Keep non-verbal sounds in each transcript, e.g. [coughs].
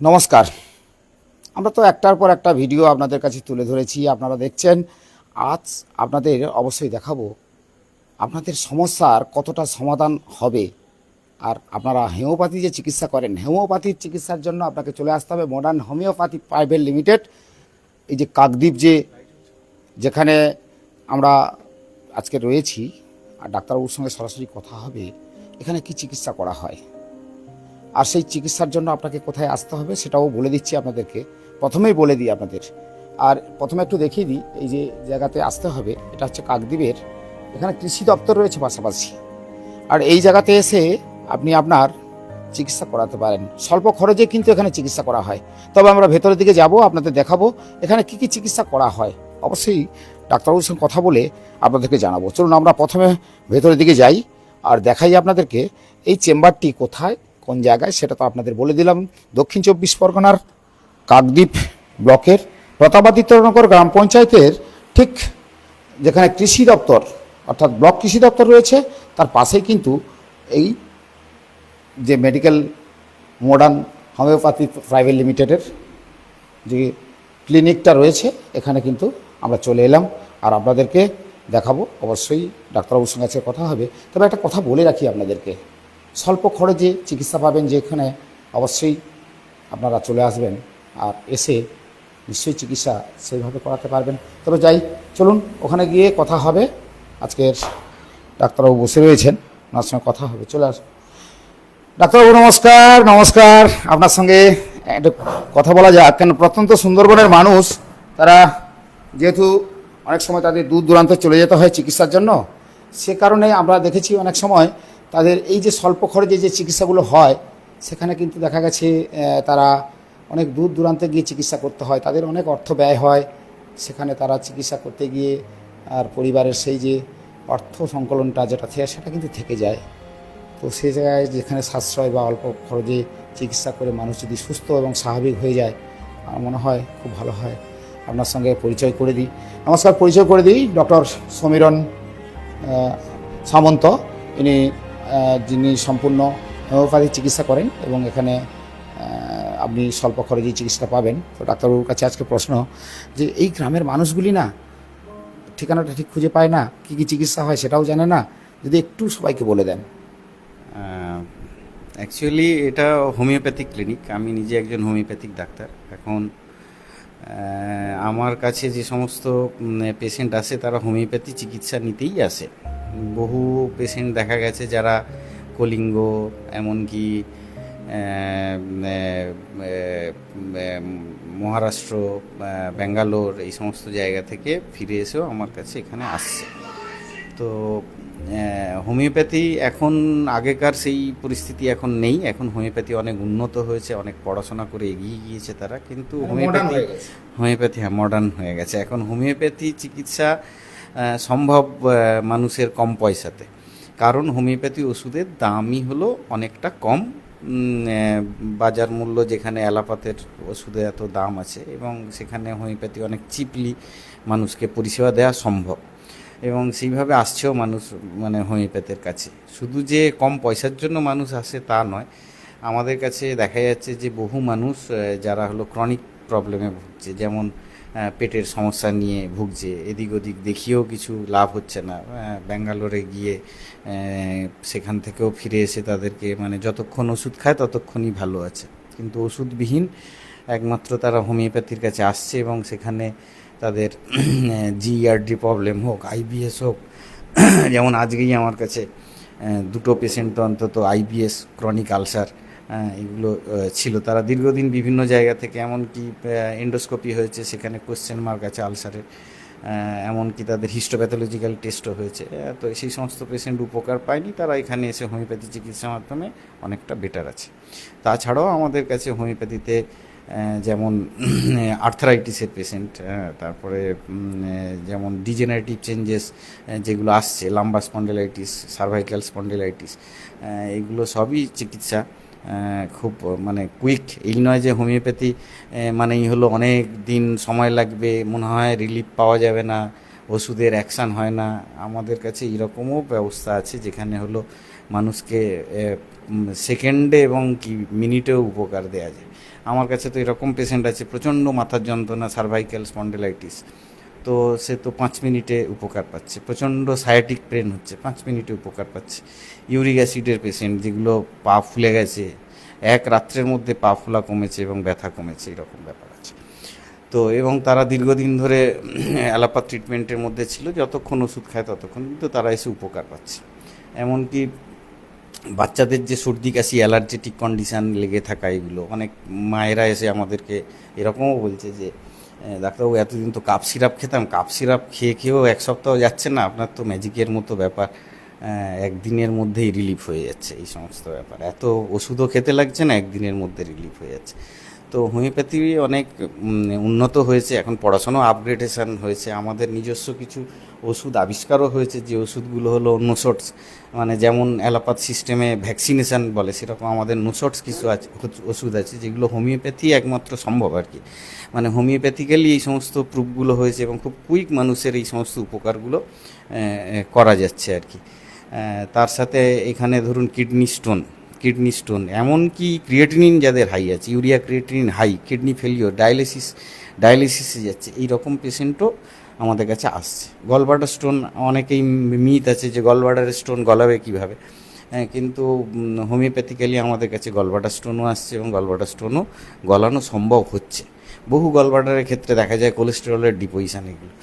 নমস্কার। আমরা তো একটার পর একটা ভিডিও আপনাদের কাছে তুলে ধরেছি, আপনারা দেখছেন। আজ আপনাদের অবশ্যই দেখাবো আপনাদের সমস্যার কতটা সমাধান হবে। আর আপনারা হোমিওপ্যাথি যে চিকিৎসা করেন, হোমিওপ্যাথির চিকিৎসার জন্য আপনাকে চলে আসতে হবে মডার্ন হোমিওপ্যাথি প্রাইভেট লিমিটেড। এই যে কাকদ্বীপ যে, যেখানে আমরা আজকে রয়েছি, আর ডাক্তারবাবুর সঙ্গে সরাসরি কথা হবে, এখানে কি চিকিৎসা করা হয়? আর সেই চিকিৎসার জন্য আপনাকে কোথায় আসতে হবে সেটাও বলে দিচ্ছি আপনাদেরকে। প্রথমেই বলে দিই আপনাদের। আর প্রথমে একটু দেখিয়ে দিই, এই যে জায়গাতে আসতে হবে, এটা হচ্ছে কাকদ্বীপের। এখানে কৃষি দপ্তর রয়েছে পাশাপাশি। আর এই জায়গাতে এসে আপনি আপনার চিকিৎসা করাতে পারেন। স্বল্প খরচে কিন্তু এখানে চিকিৎসা করা হয়। তবে আমরা ভেতরের দিকে যাব, আপনাদের দেখাবো, এখানে কি কি চিকিৎসা করা হয়। অবশ্যই ডাক্তারবাবুর সঙ্গে কথা বলে আপনাদেরকে জানাব। চলুন আমরা প্রথমে ভেতরের দিকে যাই, আর দেখাই আপনাদেরকে, এই চেম্বারটি কোথায় কোন জায়গায় সেটা তো আপনাদের বলে দিলাম। দক্ষিণ চব্বিশ পরগনার কাকদ্বীপ ব্লকের প্রতাপাদিত্যনগর গ্রাম পঞ্চায়েতের ঠিক যেখানে কৃষি দপ্তর, অর্থাৎ ব্লক কৃষি দপ্তর রয়েছে, তার পাশেই কিন্তু এই যে মেডিকেল মডার্ন হোমিওপ্যাথি প্রাইভেট লিমিটেডের যে ক্লিনিকটা রয়েছে, এখানে কিন্তু আমরা চলে এলাম। আর আপনাদেরকে দেখাবো, অবশ্যই ডাক্তারবাবুর সঙ্গে আজকে কথা হবে। তবে একটা কথা বলে রাখি আপনাদেরকে। স্বল্প খরচে চিকিৎসা পাবেন যেখানে অবশ্যই আপনারা চলে আসবেন আর এসে নিশ্চয়ই চিকিৎসা সেইভাবে করাতে পারবেন। তবে যাই, চলুন, ওখানে গিয়ে কথা হবে। আজকের ডাক্তারবাবু বসে রয়েছেন, ওনার সঙ্গে কথা হবে। চলে আসুন ডাক্তারবাবু, নমস্কার নমস্কার। আপনার সঙ্গে একটু কথা বলা যাক, কেন প্রত্যন্ত সুন্দরবনের মানুষ, তারা যেহেতু অনেক সময় তাদের দূর দূরান্তে চলে যেতে হয় চিকিৎসার জন্য, সে কারণে আমরা দেখেছি অনেক সময় তাদের এই যে স্বল্প খরচে যে চিকিৎসাগুলো হয়, সেখানে কিন্তু দেখা গেছে তারা অনেক দূর দূরান্তে গিয়ে চিকিৎসা করতে হয়। তাদের অনেক অর্থ ব্যয় হয়। সেখানে তারা চিকিৎসা করতে গিয়ে আর পরিবারের সেই যে অর্থ সংকলনটা যেটা থাকে, সেটা কিন্তু থেকে যায়। তো সেই জায়গায় যেখানে সাশ্রয় বা অল্প খরচে চিকিৎসা করে মানুষ যদি সুস্থ এবং স্বাভাবিক হয়ে যায়, আমার মনে হয় খুব ভালো হয়। আপনার সঙ্গে পরিচয় করে দিই। নমস্কার, পরিচয় করে দিই ডক্টর সমীরণ সামন্ত। ইনি যিনি সম্পূর্ণ হোমিওপ্যাথি চিকিৎসা করেন এবং এখানে আপনি স্বল্প খরচে চিকিৎসা পাবেন, তো ডাক্তারবাবুর কাছে আজকে প্রশ্ন যে এই গ্রামের মানুষগুলি না ঠিকানাটা ঠিক খুঁজে পায় না, কী কী চিকিৎসা হয় সেটাও জানে না, যদি একটু সবাইকে বলে দেন। অ্যাকচুয়ালি এটা হোমিওপ্যাথিক ক্লিনিক আমি নিজে একজন হোমিওপ্যাথিক ডাক্তার। এখন আমার কাছে যে সমস্ত পেশেন্ট আসে তারা হোমিওপ্যাথি চিকিৎসা নিতেই আসে। বহু পেশেন্ট দেখা গেছে যারা কলিঙ্গ এমনকি মহারাষ্ট্র ব্যাঙ্গালোর এই সমস্ত জায়গা থেকে ফিরে এসেও আমার কাছে এখানে আসছে। তো হোমিওপ্যাথি এখন আগেকার সেই পরিস্থিতি এখন নেই। এখন হোমিওপ্যাথি অনেক উন্নত হয়েছে অনেক পড়াশোনা করে এগিয়ে গিয়েছে তারা কিন্তু হোমিওপ্যাথি হোমিওপ্যাথি হ্যাঁ মডার্ন হয়ে গেছে। এখন হোমিওপ্যাথি চিকিৎসা সম্ভব মানুষের কম পয়সাতে। কারণ হোমিওপ্যাথি ওষুধের দামই হলো অনেকটা কম। বাজার মূল্য যেখানে অ্যালাপাথের ওষুধে এত দাম আছে এবং সেখানে হোমিওপ্যাথি অনেক চিপলি মানুষকে পরিষেবা দেওয়া সম্ভব। এবং সেইভাবে আসছেও মানুষ মানে হোমিওপ্যাথের কাছে। শুধু যে কম পয়সার জন্য মানুষ আসে তা নয়, আমাদের কাছে দেখা যাচ্ছে যে বহু মানুষ যারা হলো ক্রনিক প্রবলেমে ভুগছে। যেমন পেটের সমস্যা নিয়ে ভুগছে। এদিক ওদিক দেখিয়েও কিছু লাভ হচ্ছে না। ব্যাঙ্গালোরে গিয়ে সেখান থেকেও ফিরে এসে তাদেরকে মানে যতক্ষণ ওষুধ খায় ততক্ষণই ভালো আছে। কিন্তু ওষুধবিহীন একমাত্র তারা হোমিওপ্যাথির কাছে আসছে এবং সেখানে তাদের জিআরডি প্রবলেম হোক আইবিএস হোক, যেমন আজকেই আমার কাছে দুটো পেশেন্ট অন্তত আইবিএস ক্রনিক আলসার এগুলো ছিল। তারা দীর্ঘদিন বিভিন্ন জায়গা থেকে এমনকি এন্ডোস্কোপি হয়েছে, সেখানে কোশ্চেন মার্ক আছে আলসারের এমনকি তাদের হিস্টোপ্যাথোলজিক্যাল টেস্টও হয়েছে। তো সেই সমস্ত পেশেন্ট উপকার পায়নি। তারা এখানে এসে হোমিওপ্যাথি চিকিৎসার মাধ্যমে অনেকটা বেটার আছে। তাছাড়াও আমাদের কাছে হোমিওপ্যাথিতে যেমন [clears throat] আর্থারাইটিসের পেশেন্ট তারপরে যেমন ডিজেনারেটিভ চেঞ্জেস যেগুলো আসছে লাম্বা স্পন্ডেলাইটিস সার্ভাইকাল স্পন্ডেলাইটিস এগুলো সবই চিকিৎসা। খুব মানে কুইক এই নয় যে হোমিওপ্যাথি আহ, মানেই হলো অনেক দিন সময় লাগবে মনে হয় রিলিফ পাওয়া যাবে না ওষুধের অ্যাকশান হয় না। আমাদের কাছে এরকমও ব্যবস্থা আছে যেখানে হলো মানুষকে সেকেন্ডে এবং কি মিনিটেও উপকার দেওয়া যায়। আমার কাছে তো এরকম পেশেন্ট আছে প্রচণ্ড মাথার যন্ত্রণা সার্ভাইক্যাল স্পন্ডেলাইটিস তো সে তো পাঁচ মিনিটে উপকার পাচ্ছে। প্রচণ্ড সায়াটিক পেন হচ্ছে পাঁচ মিনিটে উপকার পাচ্ছে। ইউরিক অ্যাসিডের পেশেন্ট যেগুলো পা ফুলে গেছে এক রাত্রের মধ্যে পা ফুলা কমেছে এবং ব্যথা কমেছে এরকম ব্যাপার আছে। তো এবং তারা দীর্ঘদিন ধরে [clears throat] অ্যালাপাত ট্রিটমেন্টের মধ্যে ছিল যতক্ষণ ওষুধ খায় ততক্ষণ কিন্তু তারা এসে উপকার পাচ্ছে। এমনকি বাচ্চাদের যে সর্দি কাশি অ্যালার্জেটিক কন্ডিশান লেগে থাকা এগুলো অনেক মায়েরা এসে আমাদেরকে এরকমও বলছে যে "এ, ডাক্তারবাবু, এতদিন তো কাপ সিরাপ খেতাম। কাপ সিরাপ খেয়ে খেয়েও এক সপ্তাহ যাচ্ছে না। আপনার তো ম্যাজিকের মতো ব্যাপার। একদিনের মধ্যেই রিলিফ হয়ে যাচ্ছে এই সমস্ত ব্যাপার। এত ওষুধও খেতে লাগছে না, একদিনের মধ্যে রিলিফ হয়ে যাচ্ছে। তো হোমিওপ্যাথি অনেক উন্নত হয়েছে, এখন পড়াশোনা আপগ্রেডেশন হয়েছে, আমাদের নিজস্ব কিছু ওষুধ আবিষ্কারও হয়েছে, যে ওষুধগুলো হলো নোসটস মানে যেমন অ্যালোপাথ সিস্টেমে ভ্যাকসিনেশন বলে, সেরকম আমাদের নোসটস কিছু আছে ওষুধ আছে, যেগুলো হোমিওপ্যাথি একমাত্র সম্ভব আর কি। মানে হোমিওপ্যাথিক্যালি এই সমস্ত প্রুফগুলো হয়েছে এবং খুব কুইক মানুষের এই সমস্ত উপকারগুলো করা যাচ্ছে আর কি। তার সাথে এখানে ধরুন কিডনি স্টোন কিডনি স্টোন এমনকি ক্রিয়েটিনিন যাদের হাই আছে urea creatinine high kidney failure dialysis ডায়ালিসিসে যাচ্ছে এই রকম পেশেন্টও আমাদের কাছে আসছে। গলবার্ডার স্টোন অনেকেই মিথ আছে যে গলবার্ডারের স্টোন গলাবে কীভাবে। হ্যাঁ, কিন্তু হোমিওপ্যাথিক্যালি আমাদের কাছে গলবার্ডার স্টোনও আসছে এবং গলবার্ডার স্টোনও গলানো সম্ভব হচ্ছে। বহু গলবার্ডারের ক্ষেত্রে দেখা যায় কোলেস্টেরলের ডিপোজিশান এগুলো।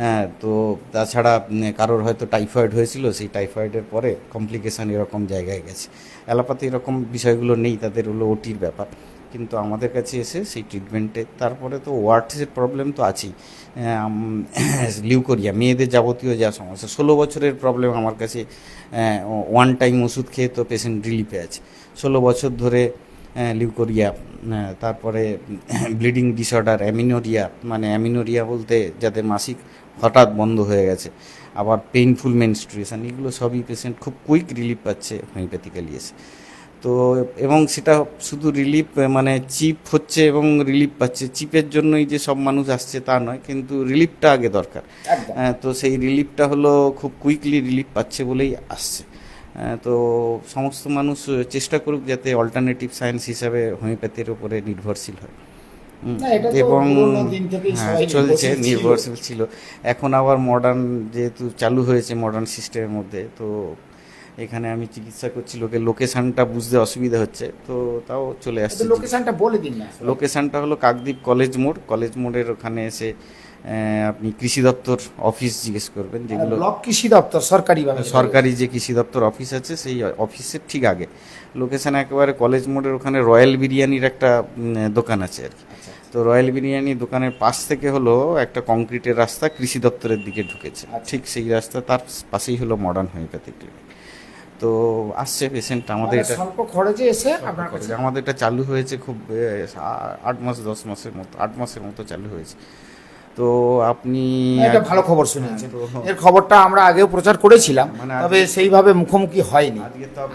হ্যাঁ তো তাছাড়া কারোর হয়তো টাইফয়েড হয়েছিল সেই টাইফয়েডের পরে কমপ্লিকেশান এরকম জায়গায় গেছে। অ্যালোপ্যাথি এরকম বিষয়গুলো নেই, তাদের হলো ওটির ব্যাপার। কিন্তু আমাদের কাছে এসে সেই ট্রিটমেন্টে তারপরে তো ওয়ার্ডসের প্রবলেম তো আছেই। লিউকোরিয়া [coughs] মেয়েদের যাবতীয় যা সমস্যা, ষোলো বছরের প্রবলেম আমার কাছে ওয়ান টাইম ওষুধ খেয়ে তো পেশেন্ট রিলিফে আছে। ষোলো বছর ধরে লিউকোরিয়া তারপরে ব্লিডিং ডিসঅর্ডার অ্যামিনোরিয়া মানে অ্যামিনোরিয়া বলতে যাদের মাসিক হঠাৎ বন্ধ হয়ে গেছে। আবার পেইনফুল মেনস্ট্রুয়েশন এগুলো সবই পেশেন্ট খুব কুইক রিলিফ পাচ্ছে হোমিওপ্যাথিক্যালি এসে। তো এবং সেটা শুধু রিলিফ মানে চিপ হচ্ছে এবং রিলিফ পাচ্ছে। চিপের জন্যই যে সব মানুষ আসছে তা নয় কিন্তু রিলিফটা আগে দরকার। হ্যাঁ, তো সেই রিলিফটা হলো খুব কুইকলি রিলিফ পাচ্ছে বলেই আসছে। হ্যাঁ, তো সমস্ত মানুষ চেষ্টা করুক যাতে অল্টারনেটিভ সায়েন্স হিসাবে হোমিওপ্যাথির উপরে নির্ভরশীল হয়। এবং হ্যাঁ, চলছে নির্ভরশীল ছিল। এখন আবার মডার্ন যেহেতু চালু হয়েছে মডার্ন সিস্টেমের মধ্যে তো এখানে আমি চিকিৎসা করছি লোকের লোকেশনটা বুঝতে অসুবিধা হচ্ছে তো তাও চলে আসছে। লোকেশনটা বলে দিন না। লোকেশনটা হলো কাকদ্বীপ কলেজ মোড়। কলেজ মোড়ের ওখানে এসে আপনি কৃষি দপ্তর অফিস জিজ্ঞেস করবেন যেগুলো ব্লক কৃষি দপ্তর সরকারি সরকারি যে কৃষি দপ্তর অফিস আছে সেই অফিসের ঠিক আগে। লোকেশন একেবারে কলেজ মোড়ের ওখানে রয়্যাল বিরিয়ানির একটা দোকান আছে আর কি। তো রয়্যাল বিরিয়ানি দোকানের পাশ থেকে হলো একটা কংক্রিটের রাস্তা কৃষি দপ্তরের দিকে ঢুকেছে। আচ্ছা। ঠিক সেই রাস্তা তার পাশেই হলো মডার্ন হোমিওপ্যাথি ক্লিনিক তো আসছে পেশেন্ট আমাদের মানে এটা স্বল্প খরচে এসে আপনার কাছে আমাদের এটা চালু হয়েছে খুব আট মাস দশ মাসের মতো আট মাসের মতো চালু হয়েছে। তো আপনি এটা ভালো খবর শুনেছেন। এর খবরটা আমরা আগেও প্রচার করেছিলাম মানে তবে সেইভাবে মুখোমুখি হয়নি।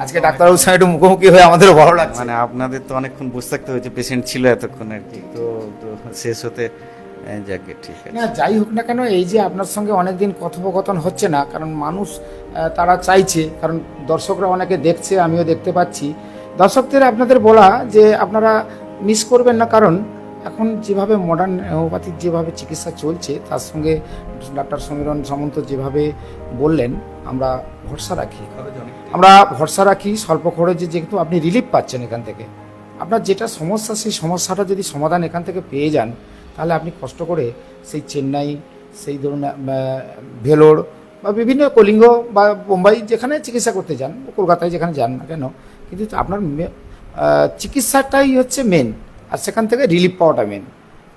আজকে ডাক্তারবাবুর সঙ্গে একটু মুখোমুখি হয়ে আমাদের ভালো লাগছে। মানে আপনাদের তো অনেকক্ষণ বসে থাকতে হয়েছে পেশেন্ট ছিল এতক্ষণ আর কি। তো শেষ হতে যাকে ঠিক আছে। না যাই হোক না কেন এই যে আপনার সঙ্গে অনেকদিন কথোপকথন হচ্ছে না কারণ মানুষ তারা চাইছে কারণ দর্শকরা অনেকে দেখছে আমিও দেখতে পাচ্ছি। দর্শকদের আপনাদের বলা যে আপনারা মিস করবেন না কারণ এখন যেভাবে মডার্ন হোমিওপ্যাথিক যেভাবে চিকিৎসা চলছে, তার সঙ্গে ডাক্তার সমীরণ সামন্ত যেভাবে বললেন, আমরা ভরসা রাখি। আমরা ভরসা রাখি স্বল্প খরচে যেহেতু আপনি রিলিফ পাচ্ছেন এখান থেকে। আপনার যেটা সমস্যা, সেই সমস্যাটা যদি সমাধান এখান থেকে পেয়ে যান, তাহলে আপনি কষ্ট করে সেই চেন্নাই, সেই ধরুন ভেলোর বা বিভিন্ন কলিঙ্গ বা বোম্বাই যেখানে চিকিৎসা করতে যান, কলকাতায় যেখানে যান না কেন, কিন্তু আপনার চিকিৎসাটাই হচ্ছে মেন আর সেখান থেকে রিলিফ পাওয়াটা মেন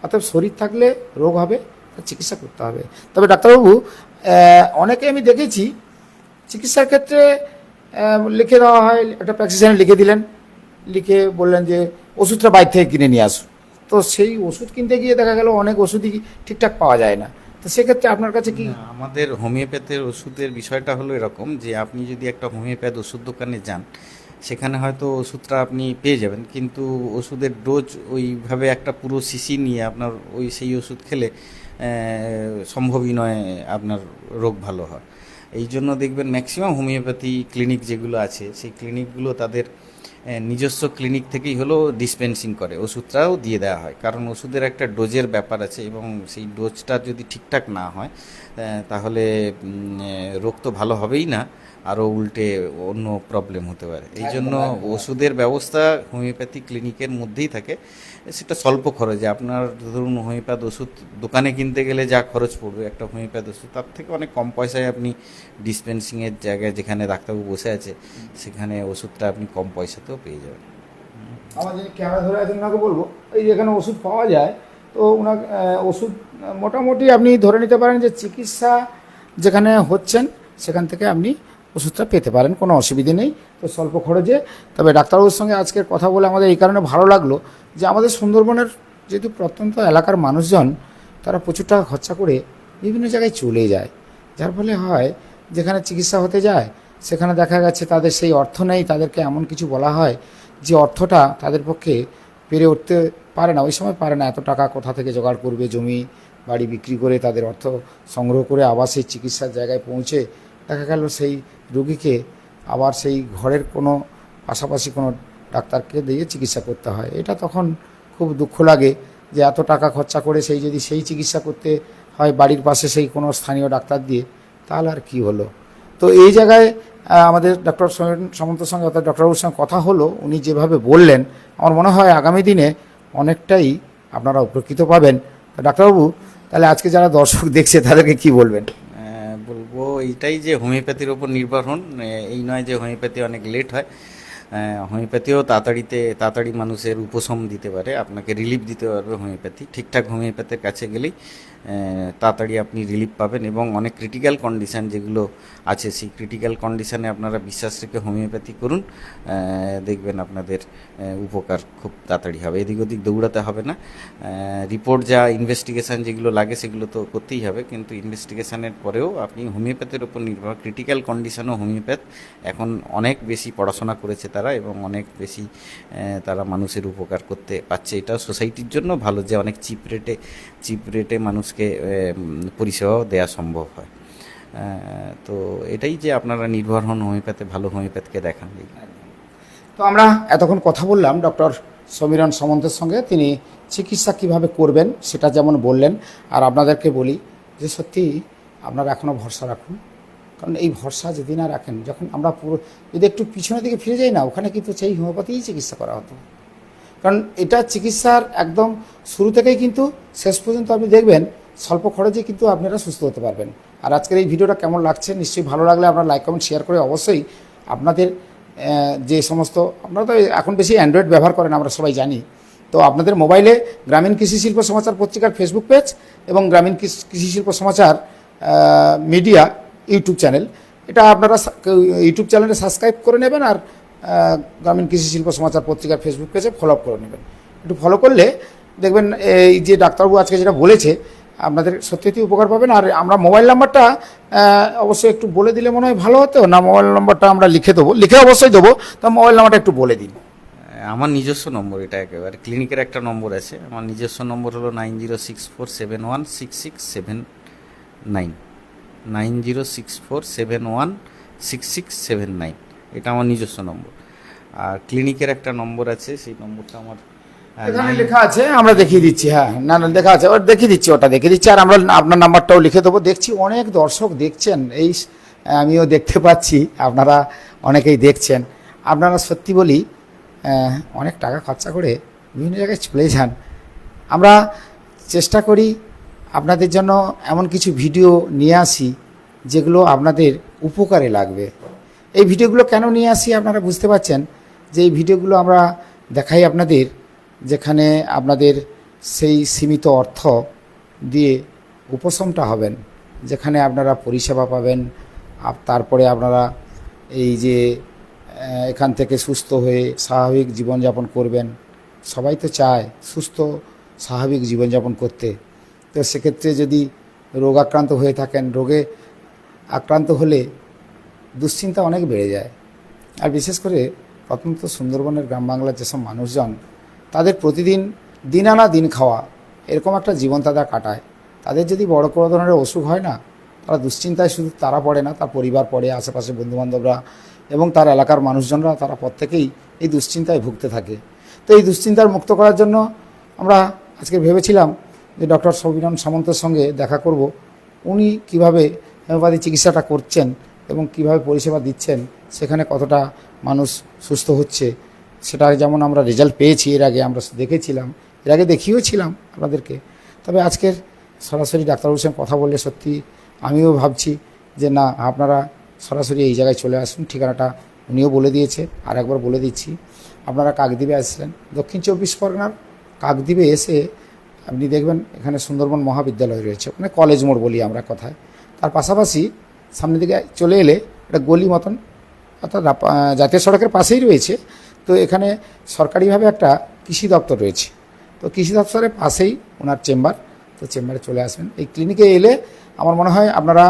অর্থাৎ শরীর থাকলে রোগ হবে, তার চিকিৎসা করতে হবে। তবে ডাক্তারবাবু অনেকে আমি দেখেছি চিকিৎসার ক্ষেত্রে লিখে দেওয়া হয়, একটা প্র্যাকটিশিয়ান লিখে দিলেন। লিখে বললেন যে, ওষুধটা বাইরে থেকে কিনে নিয়ে আসুন। তো সেই ওষুধ কিনতে গিয়ে দেখা গেল অনেক ওষুধই ঠিকঠাক পাওয়া যায় না। তো সেক্ষেত্রে আপনার কাছে কি আমাদের হোমিওপ্যাথের ওষুধের বিষয়টা হলো এরকম যে, আপনি যদি একটা হোমিওপ্যাথ ওষুধ দোকানে যান সেখানে হয়তো ওষুধটা আপনি পেয়ে যাবেন, কিন্তু ওষুধের ডোজ ওইভাবে একটা পুরো শিশি নিয়ে আপনার ওই সেই ওষুধ খেলে সম্ভবই নয় আপনার রোগ ভালো হয় এই জন্য দেখবেন ম্যাক্সিমাম হোমিওপ্যাথি ক্লিনিক যেগুলো আছে, সেই ক্লিনিকগুলো তাদের নিজস্ব ক্লিনিক থেকেই হলো ডিসপেন্সিং করে। ওষুধটাও দিয়ে দেওয়া হয়, কারণ ওষুধের একটা ডোজের ব্যাপার আছে এবং সেই ডোজটা যদি ঠিকঠাক না হয় তাহলে রোগ তো ভালো হবেই না। আরও উল্টে অন্য প্রবলেম হতে পারে। এই জন্য ওষুধের ব্যবস্থা হোমিওপ্যাথি ক্লিনিকের মধ্যেই থাকে। সেটা স্বল্প খরচে। আপনার ধরুন হোমিওপ্যাথ ওষুধ দোকানে কিনতে গেলে যা খরচ পড়বে একটা হোমিওপ্যাথ ওষুধ তার থেকে অনেক কম পয়সায় আপনি ডিসপেন্সিংয়ের জায়গায় যেখানে ডাক্তারবাবু বসে আছে সেখানে ওষুধটা আপনি কম পয়সাতেও পেয়ে যাবেন। আমার যিনি ক্যামেরা ধরে আছেন ওনাকে বলব এই যেখানে ওষুধ পাওয়া যায় তো ওনাকে ওষুধ মোটামুটি আপনি ধরে নিতে পারেন যে চিকিৎসা যেখানে হচ্ছেন সেখান থেকে আপনি ওষুধটা পেতে পারেন, কোনো অসুবিধে নেই। তো স্বল্প খরচে। তবে ডাক্তারবাবুর সঙ্গে আজকের কথা বলে আমাদের এই কারণে ভালো লাগল যে আমাদের সুন্দরবনের যেহেতু প্রত্যন্ত এলাকার মানুষজন, তারা প্রচুর টাকা খরচা করে বিভিন্ন জায়গায় চলে যায়। যার ফলে হয়, যেখানে চিকিৎসা হতে যায়, সেখানে দেখা গেছে তাদের সেই অর্থ নেই, তাদেরকে এমন কিছু বলা হয় যে অর্থটা তাদের পক্ষে পেরে উঠতে পারে না। ওই সময় পারে না, এত টাকা কোথা থেকে জোগাড় করবে জমি, বাড়ি বিক্রি করে তাদের অর্থ সংগ্রহ করে আবার সেই চিকিৎসার জায়গায় পৌঁছে দেখা গেল সেই রুগীকে আবার সেই ঘরের কোনো পাশাপাশি কোনো ডাক্তারকে দিয়ে চিকিৎসা করতে হয়। এটা তখন খুব দুঃখ লাগে যে এত টাকা খরচা করে সেই যদি সেই চিকিৎসা করতে হয় বাড়ির পাশে সেই কোনো স্থানীয় ডাক্তার দিয়ে, তাহলে আর কি হলো? তো এই জায়গায় আমাদের ডক্টর সামন্তের সঙ্গে অর্থাৎ ডক্টরবাবুর সঙ্গে কথা হলো। উনি যেভাবে বললেন, আমার মনে হয় আগামী দিনে অনেকটাই আপনারা উপকৃত পাবেন। ডাক্তারবাবু, তাহলে আজকে যারা দর্শক দেখছে তাদেরকে কি বলবেন? বলব, এইটাই যে হোমিওপ্যাথির ওপর নির্ভর হন এই নয় যে হোমিওপ্যাথি অনেক লেট হয়। হোমিওপ্যাথিও তাড়াতাড়িতে, তাড়াতাড়ি মানুষের উপশম দিতে পারে, আপনাকে রিলিফ দিতে পারবে হোমিওপ্যাথি। ঠিকঠাক হোমিওপ্যাথির কাছে গেলেই তাড়াতাড়ি আপনি রিলিফ পাবেন এবং অনেক ক্রিটিক্যাল কন্ডিশান যেগুলো আছে, সেই ক্রিটিক্যাল কন্ডিশানে আপনারা বিশ্বাস রেখে হোমিওপ্যাথি করুন দেখবেন আপনাদের উপকার খুব তাড়াতাড়ি হবে। এদিক ওদিক দৌড়াতে হবে না। রিপোর্ট যা ইনভেস্টিগেশন যেগুলো লাগে সেগুলো তো করতেই হবে, কিন্তু ইনভেস্টিগেশানের পরেও আপনি হোমিওপ্যাথের উপর নির্ভর ক্রিটিক্যাল কন্ডিশনও হোমিওপ্যাথ এখন অনেক বেশি পড়াশোনা করেছে তারা এবং অনেক বেশি তারা মানুষের উপকার করতে পারছে। এটা সোসাইটির জন্য ভালো যে অনেক চিপ রেটে চিপ রেটে মানুষকে পরিষেবাও দেওয়া সম্ভব হয়। তো এটাই যে আপনারা নির্ভর হন হোমিওপ্যাথে, ভালো হোমিওপ্যাথকে দেখান। তো আমরা এতক্ষণ কথা বললাম ডক্টর সমীরণ সামন্তের সঙ্গে। তিনি চিকিৎসা কীভাবে করবেন সেটা যেমন বললেন। আর আপনাদেরকে বলি যে সত্যি আপনারা এখনও ভরসা রাখুন। কারণ এই ভরসা যদি না রাখেন, যখন আমরা পুরো যদি একটু পিছনের দিকে ফিরে যাই না, ওখানে কিন্তু সেই হোমিওপ্যাথিই চিকিৎসা করা হতো। কারণ এটা চিকিৎসার একদম শুরু থেকেই কিন্তু শেষ পর্যন্ত আপনি দেখবেন স্বল্প খরচে কিন্তু আপনারা সুস্থ হতে পারবেন। আর আজকের এই ভিডিওটা কেমন লাগছে, নিশ্চয়ই ভালো লাগলে আপনারা লাইক কমেন্ট শেয়ার করে অবশ্যই আপনাদের যে সমস্ত, আপনারা তো এখন বেশি অ্যান্ড্রয়েড ব্যবহার করেন, আমরা সবাই জানি। তো আপনাদের মোবাইলে গ্রামীণ কৃষি শিল্প সমাচার পত্রিকার ফেসবুক পেজ এবং গ্রামীণ কৃষি শিল্প সমাচার মিডিয়া ইউটিউব চ্যানেল এটা আপনারা ইউটিউব চ্যানেলে সাবস্ক্রাইব করে নেবেন আর গ্রামীণ কৃষি শিল্প সমাচার পত্রিকার ফেসবুক পেজে ফলো করে নেবেন। একটু ফলো করলে দেখবেন এই যে ডাক্তারবাবু আজকে যেটা বলেছে আপনাদের সত্যি সত্যি উপকার পাবেন। আর আমরা মোবাইল নাম্বারটা অবশ্যই একটু বলে দিলে মনে হয় ভালো হতো। না, মোবাইল নাম্বারটা আমরা লিখে দেবো। লিখে অবশ্যই দেবো। তা মোবাইল নাম্বারটা একটু বলে দিন। আমার নিজস্ব নম্বর এটা একেবারে। ক্লিনিকের একটা নম্বর আছে। আমার নিজস্ব নম্বর হলো nine zero six four seven one six six seven nine. Nine zero six four seven one six six seven nine. এটা আমার নিজস্ব নম্বর। আর ক্লিনিকের একটা নম্বর আছে। সেই নম্বরটা আমার এখানে nine- লেখা আছে আমরা দেখিয়ে দিচ্ছি হ্যাঁ না না লেখা আছে ওটা দেখিয়ে দিচ্ছি ওটা দেখিয়ে দিচ্ছি আর আমরা আপনার নাম্বারটাও লিখে দেবো। দেখছি অনেক দর্শক দেখছেন এই আমিও দেখতে পাচ্ছি আপনারা অনেকেই দেখছেন। আপনারা সত্যি বলি অনেক টাকা খরচা করে বিভিন্ন জায়গায় চলে যান। আমরা চেষ্টা করি আপনাদের জন্য এমন কিছু ভিডিও নিয়ে আসি যেগুলো আপনাদের উপকারে লাগবে। এই ভিডিওগুলো কেন নিয়ে আসি আপনারা বুঝতে পারছেন? যে এই ভিডিওগুলো আমরা দেখাই আপনাদের যেখানে আপনাদের সেই সীমিত অর্থ দিয়ে উপশমটা হবেন, যেখানে আপনারা পরিষেবা পাবেন তারপরে আপনারা এই যে এখান থেকে সুস্থ হয়ে স্বাভাবিক জীবনযাপন করবেন। সবাই তো চায় সুস্থ, স্বাভাবিক জীবনযাপন করতে। তো সেক্ষেত্রে যদি রোগ আক্রান্ত হয়ে থাকেন, রোগে আক্রান্ত হলে দুশ্চিন্তা অনেক বেড়ে যায়। আর বিশেষ করে প্রথমত সুন্দরবনের গ্রাম বাংলার যেসব মানুষজন তাদের প্রতিদিন দিন আনা দিন খাওয়া, এরকম একটা জীবন তারা কাটায়। তাদের যদি বড় কোনো ধরনের অসুখ হয় না, তারা দুশ্চিন্তায় শুধু তারা পড়ে না, তার পরিবার পড়ে, আশেপাশে বন্ধুবান্ধবরা এবং তার এলাকার মানুষজনরা, তারা প্রত্যেকেই এই দুশ্চিন্তায় ভুগতে থাকে। তো এই দুশ্চিন্তার মুক্ত করার জন্য আমরা আজকে ভেবেছিলাম যে ডক্টর সবিনন সামন্তের সঙ্গে দেখা করব। উনি কীভাবে হোমিওপ্যাথি চিকিৎসাটা করছেন এবং কীভাবে পরিষেবা দিচ্ছেন, সেখানে কতটা মানুষ সুস্থ হচ্ছে সেটা যেমন আমরা রেজাল্ট পেয়েছি, এর আগে আমরা দেখেছিলাম, এর আগে দেখিয়েওছিলাম আপনাদেরকে। তবে আজকের সরাসরি ডাক্তারবাবুর সঙ্গে কথা বললে সত্যি আমিও ভাবছি যে না, আপনারা সরাসরি এই জায়গায় চলে আসুন, ঠিকানাটা উনিও বলে দিয়েছে, আর একবার বলে দিচ্ছি। আপনারা কাকদ্বীপে আসলেন দক্ষিণ চব্বিশ পরগনার কাকদ্বীপে এসে আপনি দেখবেন এখানে সুন্দরবন মহাবিদ্যালয় রয়েছে ওখানে কলেজ মোড় বলি আমরা কথায়। তার পাশাপাশি সামনের দিকে চলে এলে একটা গলি মতন, অর্থাৎ জাতীয় সড়কের পাশেই রয়েছে তো এখানে সরকারিভাবে একটা কৃষি দপ্তর রয়েছে। তো কৃষি দপ্তরের পাশেই ওনার চেম্বার, তো চেম্বারে চলে আসবেন। এই ক্লিনিকে এলে আমার মনে হয় আপনারা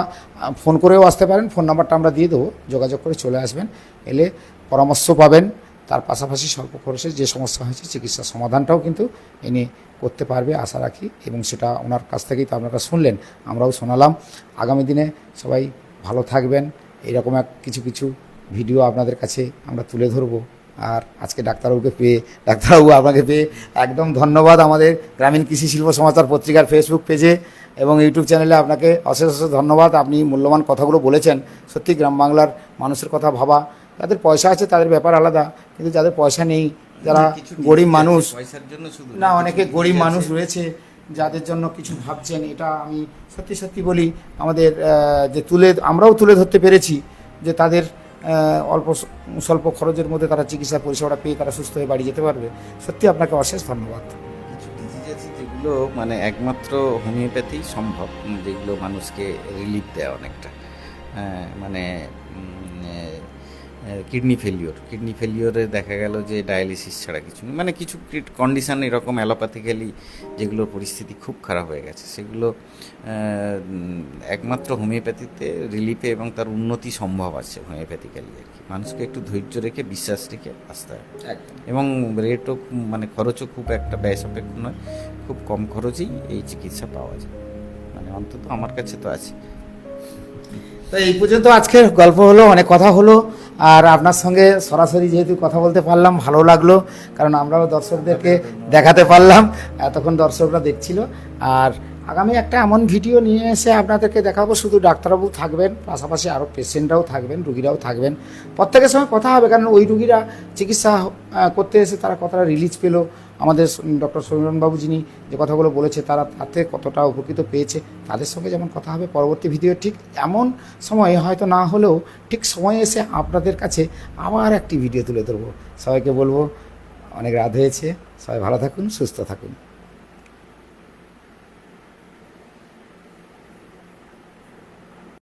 ফোন করেও আসতে পারেন, ফোন নাম্বারটা আমরা দিয়ে দেবো, যোগাযোগ করে চলে আসবেন। এলে পরামর্শ পাবেন, তার পাশাপাশি স্বল্প খরচে যে সমস্যা হয়েছে চিকিৎসার সমাধানটাও কিন্তু ইনি করতে পারবে, আশা রাখি। এবং সেটা ওনার কাছ থেকেই তো আপনারা শুনলেন, আমরাও শোনালাম। আগামী দিনে সবাই ভালো থাকবেন। এইরকম এক কিছু কিছু ভিডিও আপনাদের কাছে আমরা তুলে ধরবো। আর আজকে ডাক্তারবাবুকে পেয়ে ডাক্তারবাবু আপনাকে পেয়ে একদম ধন্যবাদ আমাদের গ্রামীণ কৃষি শিল্প সমাচার পত্রিকার ফেসবুক পেজে এবং ইউটিউব চ্যানেলে আপনাকে অশেষ অশেষ ধন্যবাদ। আপনি মূল্যবান কথাগুলো বলেছেন। সত্যি গ্রাম বাংলার মানুষের কথা ভাবা যাদের পয়সা আছে তাদের ব্যাপার আলাদা কিন্তু যাদের পয়সা নেই যারা গরিব মানুষ পয়সার জন্য না অনেকে গরিব মানুষ রয়েছে যাদের জন্য কিছু ভাবছেন এটা আমি সত্যি সত্যি বলি আমাদের যে তুলে আমরাও তুলে ধরতে পেরেছি যে তাদের অল্প স্বল্প খরচের মধ্যে তারা চিকিৎসা পরিষেবাটা পেয়ে তারা সুস্থ হয়ে বাড়ি যেতে পারবে। সত্যি আপনাকে অশেষ ধন্যবাদ। যেগুলো মানে একমাত্র হোমিওপ্যাথি সম্ভব, যেগুলো মানুষকে রিলিফ দেয় অনেকটা। মানে কিডনি ফেলিওর কিডনি ফেলিওরে দেখা গেল যে ডায়ালিসিস ছাড়া কিছু নেই। মানে কিছু কন্ডিশান এরকম অ্যালোপ্যাথিক্যালি যেগুলোর পরিস্থিতি খুব খারাপ হয়ে গেছে। সেগুলো একমাত্র হোমিওপ্যাথিতে রিলিফে এবং তার উন্নতি সম্ভব আছে হোমিওপ্যাথিক্যালি আর কি। মানুষকে একটু ধৈর্য রেখে বিশ্বাস রেখে আসতে হবে এবং রেটও মানে খরচও খুব একটা ব্যয় সাপেক্ষ নয়। খুব কম খরচেই এই চিকিৎসা পাওয়া যায়। মানে অন্তত আমার কাছে তো আছে। তো এই পর্যন্ত আজকের গল্প হলো অনেক কথা হলো। আর আপনার সঙ্গে সরাসরি যেহেতু কথা বলতে পারলাম, ভালো লাগল, কারণ আমরাও দর্শকদেরকে দেখাতে পারলাম, এতক্ষণ দর্শকরা দেখছিল। আর আগামী একটা এমন ভিডিও নিয়ে এসে আপনাদেরকে দেখাবো, শুধু ডাক্তারবাবু থাকবেন, পাশাপাশি আরও পেশেন্টরাও থাকবেন, রুগীরাও থাকবেন। প্রত্যেকের সঙ্গে কথা হবে, কারণ ওই রুগীরা চিকিৎসা করতে এসে তারা কতটা রিলিজ পেল আমাদের ডক্টর সৌমিরনবাবু যিনি যে কথাগুলো বলেছে, তারা তাতে কতটা উপকৃত পেয়েছে, তাদের সঙ্গে যেমন কথা হবে পরবর্তী ভিডিও, ঠিক এমন সময়ে হয়তো না হলেও ঠিক সময়ে এসে আপনাদের কাছে আবার একটি ভিডিও তুলে ধরবো। সবাইকে বলব, অনেক রাত হয়েছে, সবাই ভালো থাকুন, সুস্থ থাকুন।